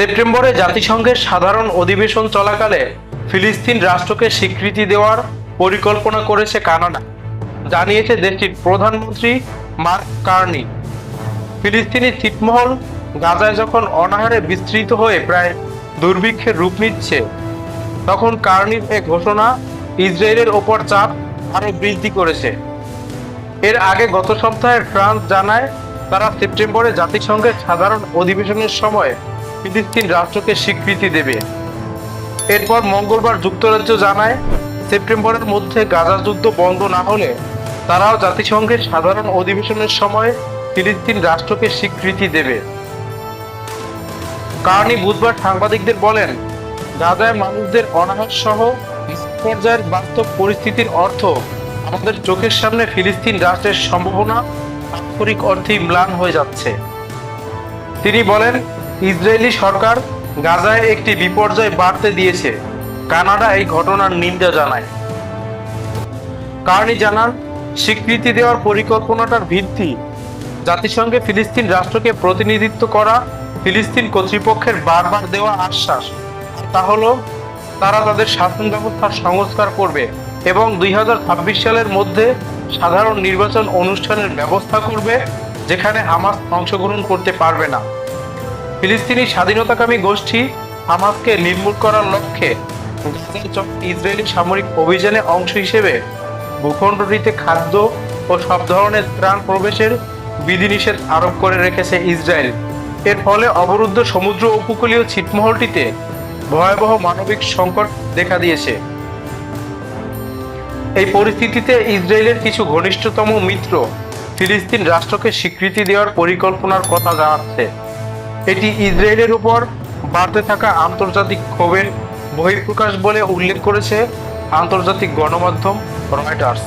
সেপ্টেম্বরে জাতিসংঘের সাধারণ অধিবেশন চলাকালে ফিলিস্তিন রাষ্ট্রকে স্বীকৃতি দেওয়ার পরিকল্পনা করেছে কানাডা, জানিয়েছে দেশটির প্রধানমন্ত্রী মার্ক কার্নি। ফিলিস্তিনি ছিটমহল গাজায় যখন অনাহারে বিস্তৃত হয়ে প্রায় দুর্ভিক্ষের রূপ নিচ্ছে, তখন কার্নির এ ঘোষণা ইসরায়েলের ওপর চাপ আরও বৃদ্ধি করেছে। এর আগে গত সপ্তাহে ফ্রান্স জানায় তারা সেপ্টেম্বরে জাতিসংঘের সাধারণ অধিবেশনের সময় ফিলিস্তিন রাষ্ট্রকে স্বীকৃতি দেবে। এরপর মঙ্গলবার যুক্তরাজ্য জানায়, সেপ্টেম্বরের মধ্যে গাজা যুদ্ধ বন্ধ না হলে তারাও জাতিসংঘের সাধারণ অধিবেশনের সময় ফিলিস্তিন রাষ্ট্রকে স্বীকৃতি দেবে। কার্নি বুধবার সাংবাদিকদের বলেন, গাজায় মানুষদের অনাহার সহ পর্যায়ের বাস্তব পরিস্থিতির অর্থ আমাদের চোখের সামনে ফিলিস্তিন রাষ্ট্রের সম্ভাবনা আক্ষরিক অর্থেই ম্লান হয়ে যাচ্ছে। তিনি বলেন ইসরায়েলি সরকার গাজায় একটি বিপর্যয় বাড়তে দিয়েছে। কানাডা এই ঘটনার নিন্দা জানায়। কার্নি জানান, স্বীকৃতি দেওয়ার পরিকল্পনাটার ভিত্তি জাতিসংঘে ফিলিস্তিন রাষ্ট্রকে প্রতিনিধিত্ব করা, ফিলিস্তিন কর্তৃপক্ষের বারবার দেওয়া আশ্বাস। তা হলো, তারা তাদের শাসন ব্যবস্থার সংস্কার করবে এবং দুই হাজার ছাব্বিশ সালের মধ্যে সাধারণ নির্বাচন অনুষ্ঠানের ব্যবস্থা করবে, যেখানে হামাস অংশগ্রহণ করতে পারবে না। ফিলিস্তিনি স্বাধীনতাকামী গোষ্ঠী হামাসকে নির্মূল করার লক্ষ্যে ইসরায়েলি সামরিক অভিযানের অংশ হিসেবে ভূখণ্ডটিতে খাদ্য ও সব ধরনের ত্রাণ প্রবেশের বিধিনিষেধ আরোপ করে রেখেছে ইসরায়েল। এর ফলে অবরুদ্ধ সমুদ্র উপকূলীয় ছিটমহলটিতে ভয়াবহ মানবিক সংকট দেখা দিয়েছে। এই পরিস্থিতিতে ইসরায়েলের কিছু ঘনিষ্ঠতম মিত্র ফিলিস্তিন রাষ্ট্রকে স্বীকৃতি দেওয়ার পরিকল্পনার কথা জানাচ্ছে। এটি ইসরায়েলের উপর বাড়তে থাকা আন্তর্জাতিক ক্ষোভের বহিঃপ্রকাশ বলে উল্লেখ করেছে আন্তর্জাতিক গণমাধ্যম রয়টার্স।